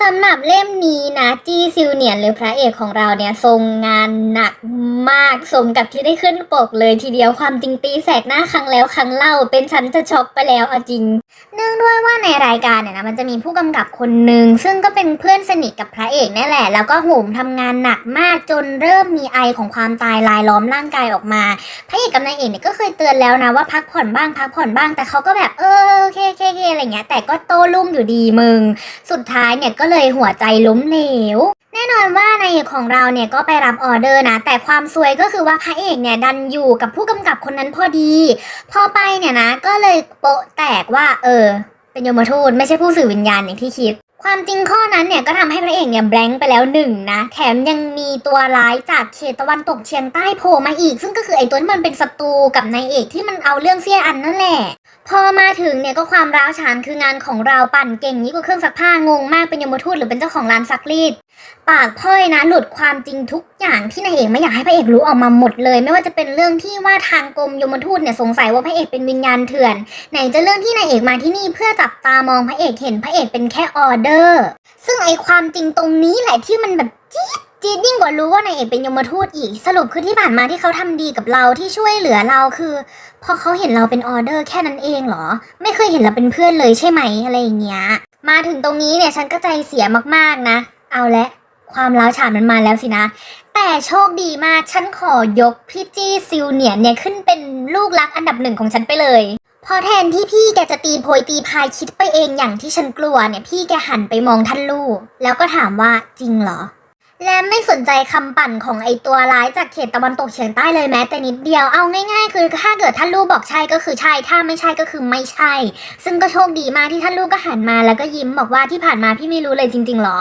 สำหรับเล่มนี้นะจี้ซิลเนียนหรือพระเอกของเราเนี่ยทรงงานหนักมากสมกับที่ได้ขึ้นปกเลยทีเดียวความจริงตีแสกหน้าครั้งแล้วครั้งเล่า เป็นฉันจะช็อกไปแล้วเอาจริง เนื่องด้วยว่าในรายการเนี่ยนะมันจะมีผู้กำกับคนหนึ่งซึ่งก็เป็นเพื่อนสนิทกับพระเอกนี่แหละ แล้วก็โหมทำงานหนักมากจนเริ่มมีไอของความตายลายล้อมร่างกายออกมา พระเอกกับนายเอกเนี่ยก็เคยเตือนแล้วนะว่าพักผ่อนบ้างพักผ่อนบ้างแต่เขาก็แบบเออโอเคโอเคอเคอะไรเงี้ยแต่ก็โต้รุ่มอยู่ดีมึง สุดท้ายเนี่ยก็เลยหัวใจล้มเหลวแน่นอนว่านายเอกของเราเนี่ยก็ไปรับออเดอร์นะ แต่ความซวยก็คือว่าพระเอกเนี่ยดันอยู่กับผู้กำกับคนนั้นพอดี พอไปเนี่ยนะก็เลยโปะแตกว่า เออ เป็นยมทูตไม่ใช่ผู้สื่อวิญญาณอย่างที่คิด ความจริงข้อนั้นเนี่ยก็ทำให้พระเอกเนี่ยแบงค์ไปแล้วหนึ่งนะ แถมยังมีตัวร้ายจากเขตตะวันตกเฉียงใต้โผล่มาอีก ซึ่งก็คือไอ้ตัวที่มันเป็นศัตรูกับนายเอกที่มันเอาเรื่องเสี้ยอันนั่นแหละ พอมาถึงเนี่ยก็ความร้าวฉานคืองานของเราปั่นเก่งนี้ก็เครื่องซักผ้างงมากเป็นยมทูตหรือเป็นเจ้าของร้านซักรีด ปากพ่อยนะหลุดความจริงทุกอย่างที่นายเอกไม่อยากให้พระเอกรู้ออกมาหมดเลย ไม่ว่าจะเป็นเรื่องที่ว่าทางกรมยมทูตเนี่ยสงสัยว่าพระเอกเป็นวิญญาณเถื่อน ไหนจะเรื่องที่นายเอกมาที่นี่เพื่อจับตามองพระเอกเห็นพระเอกเป็นแค่ออเดอร์ ซึ่งไอความจริงตรงนี้แหละที่มันแบบจี๊ดจี๊ดยิ่งกว่ารู้ว่านายเอกเป็นยมทูตอีก สรุปคือที่ผ่านมาที่เขาทำดีกับเราที่ช่วยเหลือเราคือ พอเขาเห็นเราเป็นออเดอร์แค่นั้นเองเหรอ ไม่เคยเห็นเราเป็นเพื่อนเลยใช่ไหมอะไรอย่างเงี้ย มาถึงตรงนี้เนี่ยฉันก็ใจเสียมากๆนะ เอาละความร้าวฉานมันมาแล้วสินะ แต่โชคดีมาก ฉันขอยกพี่จี้ซิลเนียนเนี่ยขึ้นเป็นลูกรักอันดับหนึ่งของฉันไปเลย พอแทนที่พี่แกจะตีโพยตีพายคิดไปเองอย่างที่ฉันกลัวเนี่ยพี่แกหันไปมองท่านลูก แล้วก็ถามว่าจริงเหรอ และไม่สนใจคำปั่นของไอตัวร้ายจากเขตตะวันตกเฉียงใต้เลยแม้แต่นิดเดียวเอาง่ายๆ คือถ้าเกิดท่านลูกบอกใช่ก็คือใช่ ถ้าไม่ใช่ก็คือไม่ใช่ ซึ่งก็โชคดีมากที่ท่านลูกก็หันมาแล้วก็ยิ้มบอกว่าที่ผ่านมาพี่ไม่รู้เลยจริงๆหรอ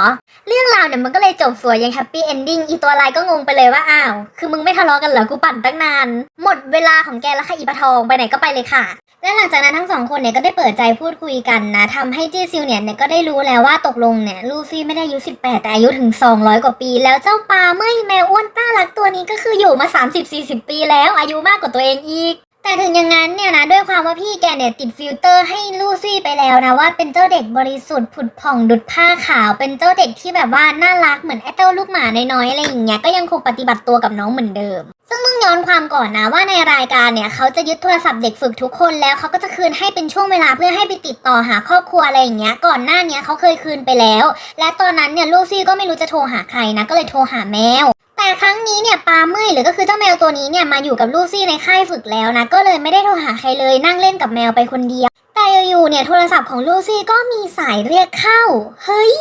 เรื่องราวเนี่ยมันก็เลยจบสวยยังแฮปปี้เอนดิ้งอีตัวร้ายก็งงไปเลยว่าอ้าวคือมึงไม่ทะเลาะกันเหรอกูปั่นตั้งนานหมดเวลาของแกแล้วค่ะอีปะทองไปไหนก็ไปเลยค่ะ และหลังจากนั้นทั้งสองคนเนี่ยก็ได้เปิดใจพูดคุยกันนะทำให้จี้ซิลเนี่ยเนี่ยก็ได้รู้แล้วว่าตกลงเนี่ยลูฟี่ไม่ได้อายุ 18 แต่อายุถึง 200 กว่าปีแล้วเจ้าปลาเม่ยแมวอ้วนต้ารักตัวนี้ก็คืออยู่มา 30-40 ปีแล้วอายุมากกว่าตัวเองอีก แต่ถึงอย่างนั้นเนี่ยนะด้วยความว่าพี่แกเนี่ยติดฟิลเตอร์ให้ลูซี่ไปแล้วนะว่าเป็นเจ้าเด็กบริสุทธิ์ผุดผ่องดุดผ้าขาว เป็นเจ้าเด็กที่แบบว่าน่ารักเหมือนไอ้เต้าลูกหมาน้อยๆอะไรอย่างเงี้ยก็ยังคงปฏิบัติตัวกับน้องเหมือนเดิม ซึ่งมึงย้อนความก่อนนะว่าในรายการเนี่ยเขาจะยึดโทรศัพท์เด็กฝึกทุกคนแล้วเขาก็จะคืนให้เป็นช่วงเวลาเพื่อให้ไปติดต่อหาครอบครัวอะไรอย่างเงี้ยก่อนหน้าเนี้ยเขาเคยคืนไปแล้ว และตอนนั้นเนี่ยลูซี่ก็ไม่รู้จะโทรหาใครนะก็เลยโทรหาแมว แต่ครั้งนี้เนี่ยปาเมื่อยหรือก็คือเจ้าแมวตัวนี้เนี่ยมาอยู่กับลูซี่ในค่ายฝึกแล้วนะก็เลยไม่ได้โทรหาใครเลยนั่งเล่นกับแมวไปคนเดียว แต่อยู่ๆเนี่ยโทรศัพท์ของลูซี่ก็มีสายเรียกเข้า เฮ้ย